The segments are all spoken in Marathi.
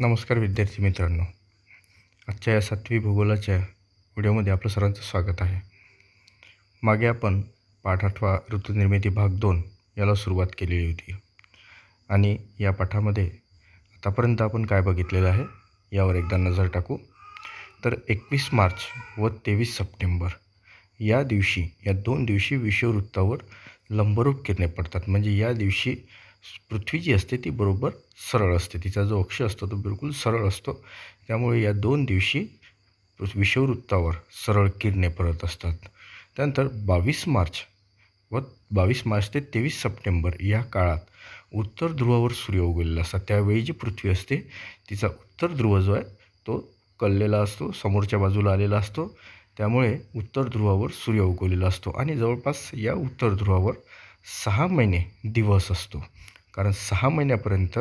नमस्कार विद्यार्थी मित्रांनो. आजच्या या सातवी भूगोलाच्या व्हिडिओमध्ये आपलं सर्वांचं स्वागत आहे. मागे आपण पाठ आठवा ऋतुनिर्मिती भाग दोन याला सुरुवात केलेली होती. आणि या पाठामध्ये आतापर्यंत आपण काय बघितलेलं आहे यावर एकदा नजर टाकू. तर एकवीस मार्च व तेवीस सप्टेंबर या दिवशी या दोन दिवशी विषुववृत्तावर लंबरूप किरणे पडतात. म्हणजे या दिवशी पृथ्वी जी असते ती बरोबर सरळ असते. तिचा जो अक्ष असतो तो बिलकुल सरळ असतो. त्यामुळे या दोन दिवशी विषुववृत्तावर सरळ किरणे पडत असतात. त्यानंतर बावीस मार्च व बावीस मार्च ते तेवीस सप्टेंबर या काळात उत्तर ध्रुवावर सूर्य उगवलेला असतात. त्यावेळी जी पृथ्वी असते तिचा उत्तर ध्रुव जो आहे तो कललेला असतो समोरच्या बाजूला आलेला असतो. त्यामुळे उत्तर ध्रुवावर सूर्य उगवलेला असतो. आणि जवळपास या उत्तर ध्रुवावर सहा महिने दिवस असतो. कारण सहा महिन्यापर्यंत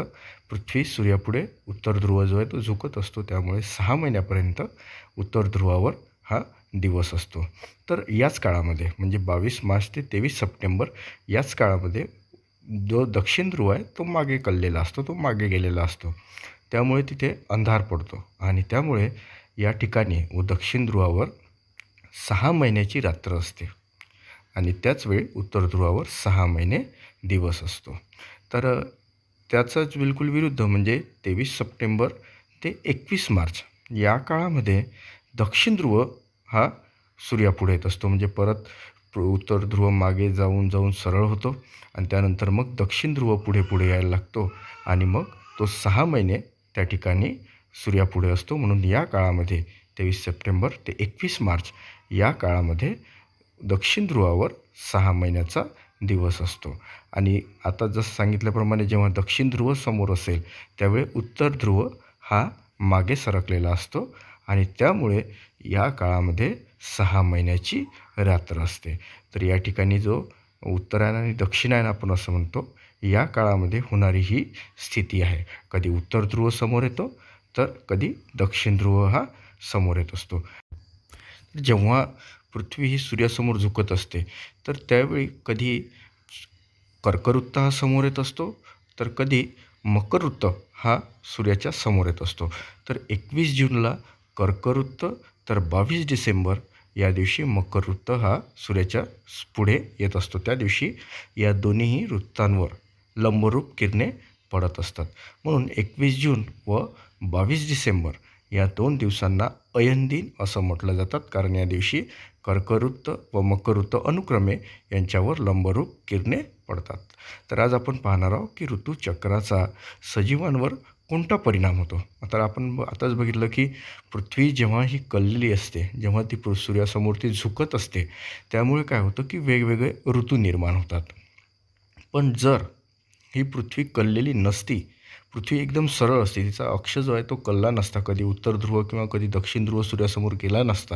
पृथ्वी सूर्यापुढे उत्तर ध्रुव जो आहे तो झुकत असतो. त्यामुळे सहा महिन्यापर्यंत उत्तर ध्रुवावर हा दिवस असतो. तर याच काळामध्ये म्हणजे बावीस मार्च ते तेवीस सप्टेंबर याच काळामध्ये जो दक्षिण ध्रुव आहे तो मागे कललेला असतो तो मागे गेलेला असतो. त्यामुळे तिथे अंधार पडतो. आणि त्यामुळे या ठिकाणी व दक्षिण ध्रुवावर सहा महिन्याची रात्र असते. आणि त्याच वेळी उत्तर ध्रुवावर सहा महिने दिवस असतो. तर त्याचंच बिलकुल विरुद्ध म्हणजे तेवीस सप्टेंबर ते एकवीस मार्च या काळामध्ये दक्षिण ध्रुव हा सूर्यापुढे येत असतो. म्हणजे परत उत्तर ध्रुव मागे जाऊन जाऊन सरळ होतो आणि त्यानंतर मग दक्षिण ध्रुव पुढे पुढे यायला लागतो आणि मग तो सहा महिने त्या ठिकाणी सूर्यापुढे असतो. म्हणून या काळामध्ये तेवीस सप्टेंबर ते एकवीस मार्च या काळामध्ये दक्षिण ध्रुवावर सहा महिन्याचा दिवस असतो. आणि आता जसं सांगितल्याप्रमाणे जेव्हा दक्षिण ध्रुव समोर असेल त्यावेळी उत्तर ध्रुव हा मागे सरकलेला असतो आणि त्यामुळे या काळामध्ये सहा महिन्याची रात्र असते. तर या ठिकाणी जो उत्तरायण आणि दक्षिणायन आपण असं म्हणतो या काळामध्ये होणारी ही स्थिती आहे. कधी उत्तर ध्रुव समोर येतो तर कधी दक्षिण ध्रुव हा समोर येत असतो. जेव्हा पृथ्वी ही सूर्यासमोर झुकत असते तर त्यावेळी कधी कर्कवृत्त हा समोर येत असतो तर कधी मकरवृत्त हा सूर्याच्या समोर येत असतो. तर एकवीस जूनला कर्कवृत्त तर बावीस डिसेंबर या दिवशी मकरवृत्त हा सूर्याच्या पुढे येत असतो. त्या दिवशी या दोन्हीही वृत्तांवर लंबरूप किरणे पडत असतात. म्हणून एकवीस जून व बावीस डिसेंबर या दोन दिवसांना अयन दिन असं म्हटलं जातात. कारण या दिवशी कर्कवृत्त व मकरवृत्त अनुक्रमे यांच्यावर लंबरूप किरणे पडतात. तर आज आपण पाहणार आहोत की ऋतूचक्राचा सजीवांवर कोणता परिणाम होतो? आता आपण आताच बघितलं की पृथ्वी जेव्हा ही कललेली असते जेव्हा ती पृ सूर्यासमोर ती झुकत असते त्यामुळे काय होतं की वेगवेगळे ऋतू निर्माण होतात. पण जर ही पृथ्वी कललेली नसती पृथ्वी एकदम सरळ असते. तिचा अक्ष जो आहे तो कल्ला नसता. कधी उत्तर ध्रुव किंवा कधी दक्षिण ध्रुव सूर्यासमोर गेला नसता.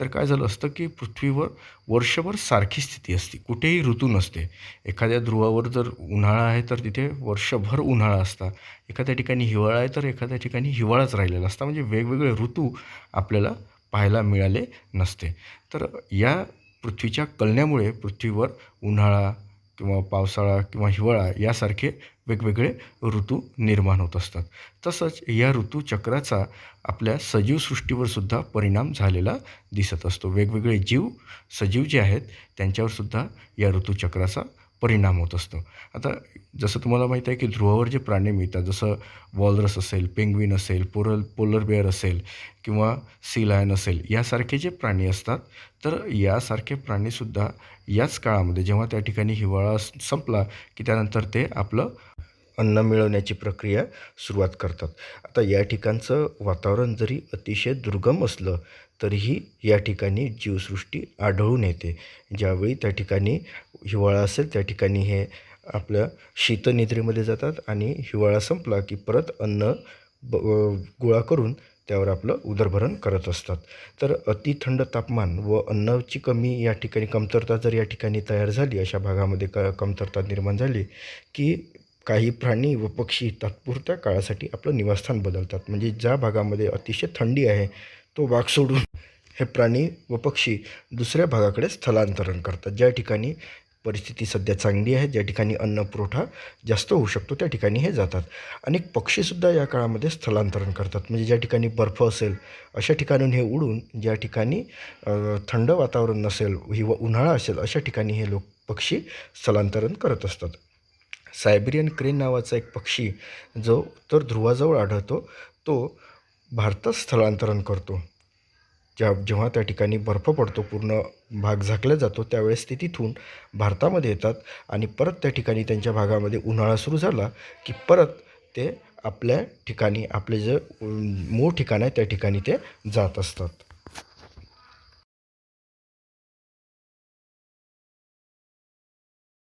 तर काय झालं असतं की पृथ्वीवर वर्षभर सारखी स्थिती असते. कुठेही ऋतू नसते. एखाद्या ध्रुवावर जर उन्हाळा आहे तर तिथे वर्षभर उन्हाळा असता. एखाद्या ठिकाणी हिवाळा आहे तर एखाद्या ठिकाणी हिवाळाच राहिलेला असता. म्हणजे वेगवेगळे ऋतू आपल्याला पाहायला मिळाले नसते. तर या पृथ्वीच्या कलण्यामुळे पृथ्वीवर उन्हाळा किंवा पावसाळा किंवा हिवाळा यासारखे वेगवेगळे ऋतू निर्माण होत असतात. तसंच या ऋतूचक्राचा आपल्या सजीव सृष्टीवर सुद्धा परिणाम झालेला दिसत असतो. वेगवेगळे जीव सजीव जे आहेत त्यांच्यावर सुद्धा या ऋतूचक्राचा परिणाम होत असतो. आता जसं तुम्हाला माहीत आहे की ध्रुवावर जे प्राणी मिळतात जसं वॉलरस असेल पेंग्विन असेल पोरल पोलर बेअर असेल किंवा सी लायन असेल यासारखे जे प्राणी असतात तर यासारखे प्राणीसुद्धा याच काळामध्ये जेव्हा त्या ठिकाणी हिवाळा संपला की त्यानंतर ते आपलं अन्न मिळवण्याची प्रक्रिया सुरुवात करतात. आता या ठिकाणचं वातावरण जरी अतिशय दुर्गम असलं तरीही या ठिकाणी जीवसृष्टी आढळून येते. ज्यावेळी त्या ठिकाणी हिवाळा असेल त्या ठिकाणी हे आपल्या शीतनिद्रेमध्ये जातात आणि हिवाळा संपला की परत अन्न ब गोळा करून त्यावर आपलं उदरभरण करत असतात. तर अति थंड तापमान व अन्नाची कमी या ठिकाणी कमतरता जर या ठिकाणी तयार झाली अशा भागामध्ये क कमतरता निर्माण झाली की काही प्राणी व पक्षी तात्पुरत्या काळासाठी आपलं निवासस्थान बदलतात. म्हणजे ज्या भागामध्ये अतिशय थंडी आहे तो भाग सोडून हे प्राणी व पक्षी दुसऱ्या भागाकडे स्थलांतरण करतात. ज्या ठिकाणी परिस्थिती सध्या चांगली आहे ज्या ठिकाणी अन्न पुरवठा जास्त होऊ शकतो त्या ठिकाणी हे जातात. अनेक पक्षीसुद्धा या काळामध्ये स्थलांतरण करतात. म्हणजे ज्या ठिकाणी बर्फ असेल अशा ठिकाणून हे उडून ज्या ठिकाणी थंड वातावरण नसेल हिवा उन्हाळा असेल अशा ठिकाणी हे लोक पक्षी स्थलांतरण करत असतात. सायबेरियन क्रेन नावाचा एक पक्षी जो उत्तर ध्रुवाजवळ आढळतो तो भारतात स्थलांतरण करतो. ज्या जेव्हा त्या ठिकाणी बर्फ पडतो पूर्ण भाग झाकला जातो त्यावेळेस ते तिथून भारतामध्ये येतात आणि परत त्या ठिकाणी त्यांच्या भागामध्ये उन्हाळा सुरू झाला की परत ते आपल्या ठिकाणी आपले जे मूळ ठिकाण आहे त्या ठिकाणी ते जात असतात.